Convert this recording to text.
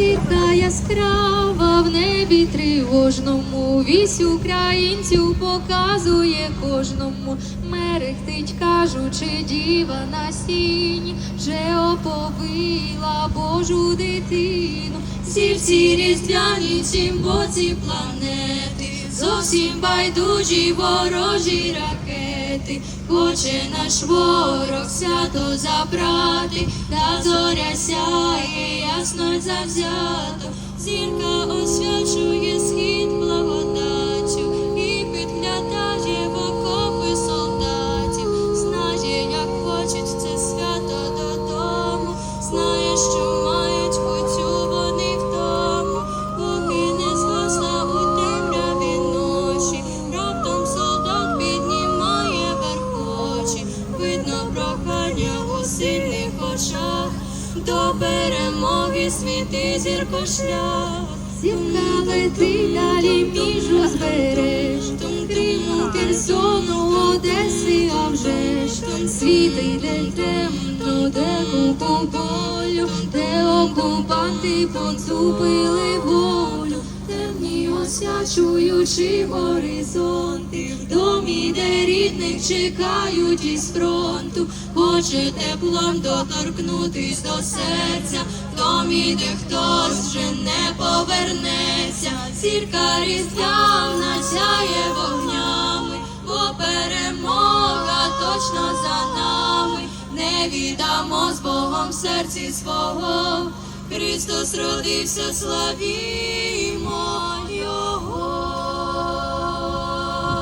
Зірка яскрава в небі тривожному, вісь українців показує кожному. Мерехтить, кажучи, діва на сіні, вже оповила Божу дитину. Зірці різдвяні цім боці планети, зовсім байдужі ворожі ракети, хоче наш ворог свято забрати, та зоря сяє ясно й завзято, зірка освячує схід благодаттю і підглядає в окопи солдатів, знає, як хочуть це свято додому, знає, що мають путю вони в тому, поки не згасла у темряві ночі, раптом солдат піднімає верхочі, видно прохання у сильних очах, до перемоги світи зірко шлях. Зірка летить далі між узбережжям, Криму, Херсону, Одеси, а вже ж. Світить де темно, де купу болю, де окупанти поцупили волю, темні в домі, де рідних чекають із фронту, хоче теплом доторкнутись до серця, в домі, хтось вже не повернеться, зірка різдвяна сяє вогнями, бо перемога точно за нами, не віддамо з Богом серці свого, Христос родився, славі.